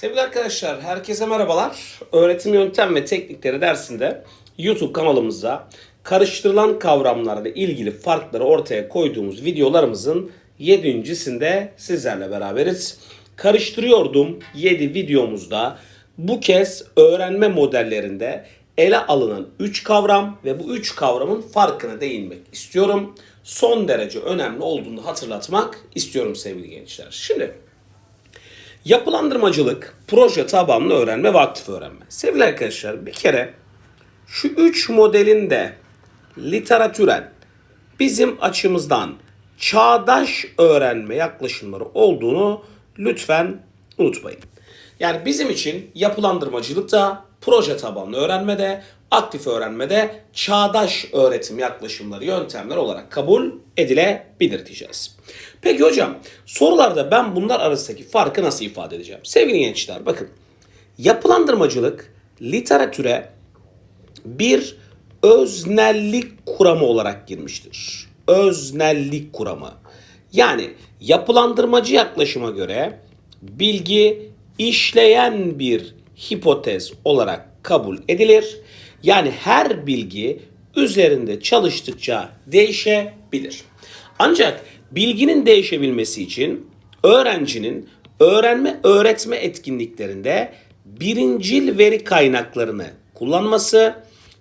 Sevgili arkadaşlar, herkese merhabalar. Öğretim yöntem ve teknikleri dersinde YouTube kanalımızda karıştırılan kavramlarla ilgili farkları ortaya koyduğumuz videolarımızın 7.sinde sizlerle beraberiz. Karıştırıyordum 7 videomuzda bu kez öğrenme modellerinde ele alınan 3 kavram ve bu 3 kavramın farkına değinmek istiyorum. Son derece önemli olduğunu hatırlatmak istiyorum sevgili gençler. Şimdi Yapılandırmacılık, proje tabanlı öğrenme ve aktif öğrenme. Sevgili arkadaşlar bir kere şu üç modelin de literatüren bizim açımızdan çağdaş öğrenme yaklaşımları olduğunu lütfen unutmayın. Yani bizim için yapılandırmacılıkta, proje tabanlı öğrenmede, aktif öğrenmede çağdaş öğretim yaklaşımları, yöntemler olarak kabul edilebilir diyeceğiz. Peki hocam sorularda ben bunlar arasındaki farkı nasıl ifade edeceğim? Sevgili gençler bakın yapılandırmacılık literatüre bir öznellik kuramı olarak girmiştir. Öznellik kuramı. Yani yapılandırmacı yaklaşıma göre bilgi işleyen bir hipotez olarak kabul edilir. Yani her bilgi üzerinde çalıştıkça değişebilir. Ancak bilginin değişebilmesi için öğrencinin öğrenme öğretme etkinliklerinde birincil veri kaynaklarını kullanması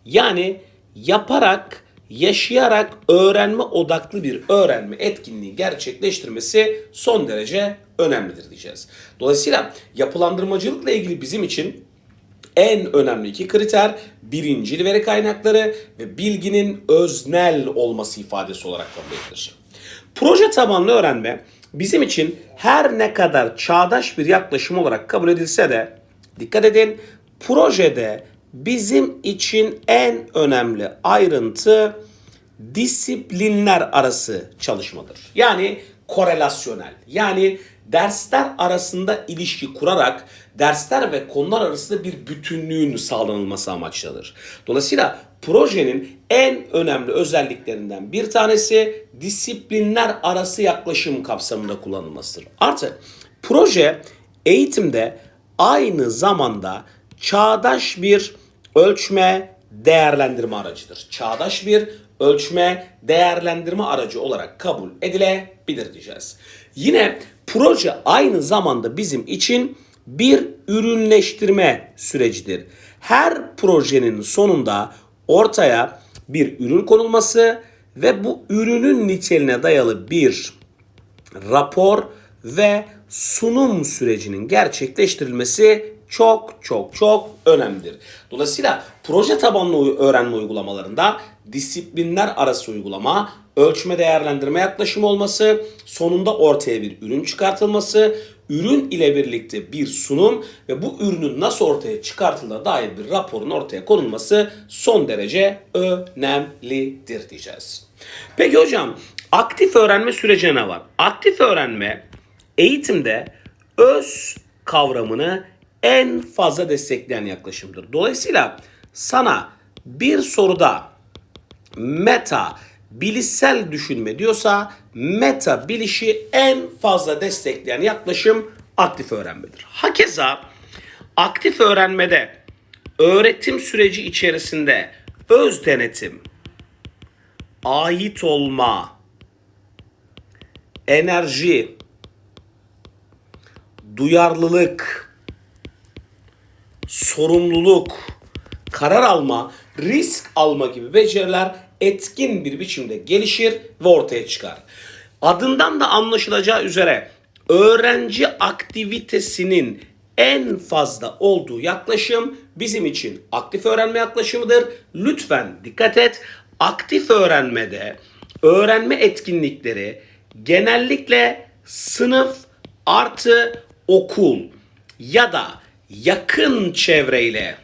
yani yaparak yaşayarak öğrenme odaklı bir öğrenme etkinliği gerçekleştirmesi son derece önemlidir diyeceğiz. Dolayısıyla yapılandırmacılıkla ilgili bizim için en önemli iki kriter birincil veri kaynakları ve bilginin öznel olması ifadesi olarak kabul edilir. Proje tabanlı öğrenme bizim için her ne kadar çağdaş bir yaklaşım olarak kabul edilse de dikkat edin projede bizim için en önemli ayrıntı disiplinler arası çalışmadır. Yani korelasyonel. Yani dersler arasında ilişki kurarak dersler ve konular arasında bir bütünlüğün sağlanılması amaçlanır. Dolayısıyla projenin en önemli özelliklerinden bir tanesi disiplinler arası yaklaşım kapsamında kullanılmasıdır. Artı proje eğitimde aynı zamanda çağdaş bir ölçme değerlendirme aracıdır. Çağdaş bir ölçme değerlendirme aracı olarak kabul edilebilir diyeceğiz. Yine proje aynı zamanda bizim için bir ürünleştirme sürecidir. Her projenin sonunda ortaya bir ürün konulması ve bu ürünün niteliğine dayalı bir rapor ve sunum sürecinin gerçekleştirilmesi çok çok çok önemlidir. Dolayısıyla proje tabanlı öğrenme uygulamalarında disiplinler arası uygulama, ölçme değerlendirme yaklaşımı olması, sonunda ortaya bir ürün çıkartılması, ürün ile birlikte bir sunum ve bu ürünün nasıl ortaya çıkartıldığına dair bir raporun ortaya konulması son derece önemlidir diyeceğiz. Peki hocam aktif öğrenme süreci ne var? Aktif öğrenme eğitimde öz kavramını en fazla destekleyen yaklaşımdır. Dolayısıyla sana bir soruda meta bilişsel düşünme diyorsa meta bilişi en fazla destekleyen yaklaşım aktif öğrenmedir. Hakeza aktif öğrenmede öğretim süreci içerisinde öz denetim, ait olma, enerji, duyarlılık, sorumluluk, karar alma, risk alma gibi beceriler etkin bir biçimde gelişir ve ortaya çıkar. Adından da anlaşılacağı üzere öğrenci aktivitesinin en fazla olduğu yaklaşım bizim için aktif öğrenme yaklaşımıdır. Lütfen dikkat et. Aktif öğrenmede öğrenme etkinlikleri genellikle sınıf artı okul ya da yakın çevreyle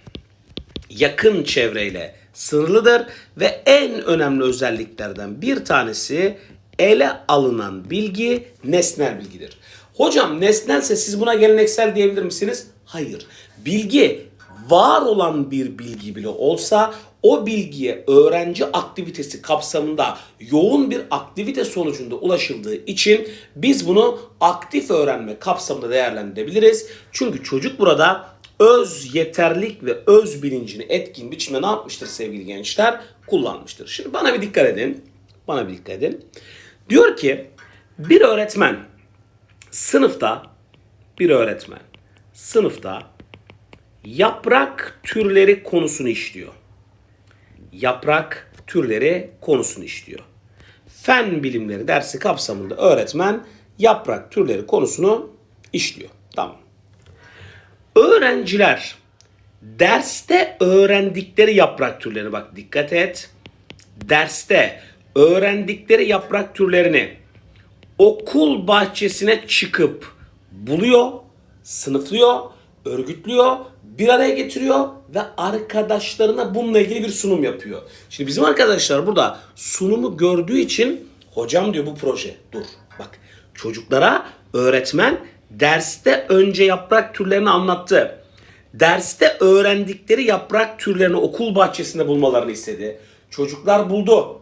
yakın çevreyle sınırlıdır ve en önemli özelliklerden bir tanesi ele alınan bilgi nesnel bilgidir. Hocam nesnelse siz buna geleneksel diyebilir misiniz? Hayır. Bilgi var olan bir bilgi bile olsa o bilgiye öğrenci aktivitesi kapsamında yoğun bir aktivite sonucunda ulaşıldığı için biz bunu aktif öğrenme kapsamında değerlendirebiliriz. Çünkü çocuk burada öz yeterlik ve öz bilincini etkin biçimde ne yapmıştır sevgili gençler? Kullanmıştır. Şimdi bana bir dikkat edin. Bana bir dikkat edin. Diyor ki bir öğretmen sınıfta bir öğretmen sınıfta yaprak türleri konusunu işliyor. Yaprak türleri konusunu işliyor. Fen bilimleri dersi kapsamında öğretmen yaprak türleri konusunu işliyor. Tamam. Öğrenciler derste öğrendikleri yaprak türlerini bak dikkat et. Derste öğrendikleri yaprak türlerini okul bahçesine çıkıp buluyor, sınıflıyor, örgütlüyor, bir araya getiriyor ve arkadaşlarına bununla ilgili bir sunum yapıyor. Şimdi bizim arkadaşlar burada sunumu gördüğü için hocam diyor bu proje dur bak çocuklara öğretmen derste önce yaprak türlerini anlattı. Derste öğrendikleri yaprak türlerini okul bahçesinde bulmalarını istedi. Çocuklar buldu.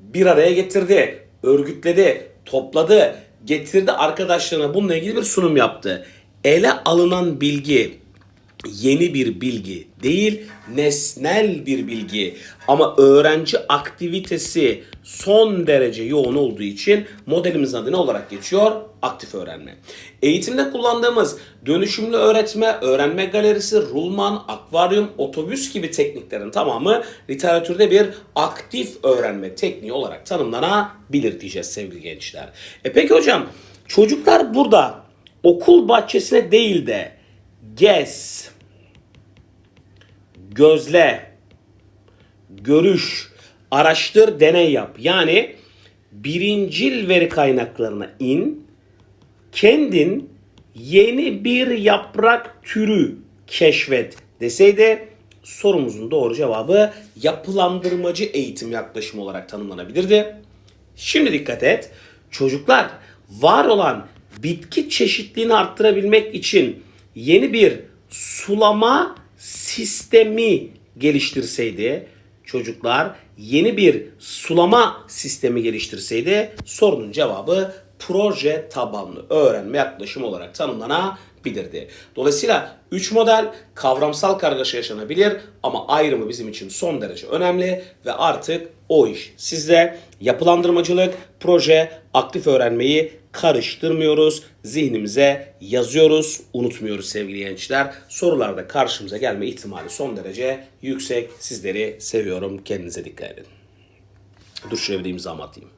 Bir araya getirdi, örgütledi, topladı, getirdi arkadaşlarına bununla ilgili bir sunum yaptı. Ele alınan bilgi yeni bir bilgi değil, nesnel bir bilgi. Ama öğrenci aktivitesi son derece yoğun olduğu için modelimizin adı ne olarak geçiyor? Aktif öğrenme. Eğitimde kullandığımız dönüşümlü öğretme, öğrenme galerisi, rulman, akvaryum, otobüs gibi tekniklerin tamamı literatürde bir aktif öğrenme tekniği olarak tanımlanabilir diyeceğiz sevgili gençler. E peki hocam çocuklar burada okul bahçesine değil de gez, gözle, görüş, araştır, deney yap. Yani birincil veri kaynaklarına in, kendin yeni bir yaprak türü keşfet deseydi sorumuzun doğru cevabı yapılandırmacı eğitim yaklaşımı olarak tanımlanabilirdi. Şimdi dikkat et. Çocuklar var olan bitki çeşitliliğini arttırabilmek için yeni bir sulama sistemi geliştirseydi çocuklar yeni bir sulama sistemi geliştirseydi sorunun cevabı proje tabanlı öğrenme yaklaşımı olarak tanımlanabilirdi. Dolayısıyla 3 model kavramsal kargaşa yaşanabilir ama ayrımı bizim için son derece önemli ve artık o iş sizde yapılandırmacılık, proje, aktif öğrenmeyi karıştırmıyoruz. Zihnimize yazıyoruz, unutmuyoruz sevgili gençler. Sorularda karşımıza gelme ihtimali son derece yüksek. Sizleri seviyorum. Kendinize dikkat edin. Dur şuraya bir de imzamı atayım.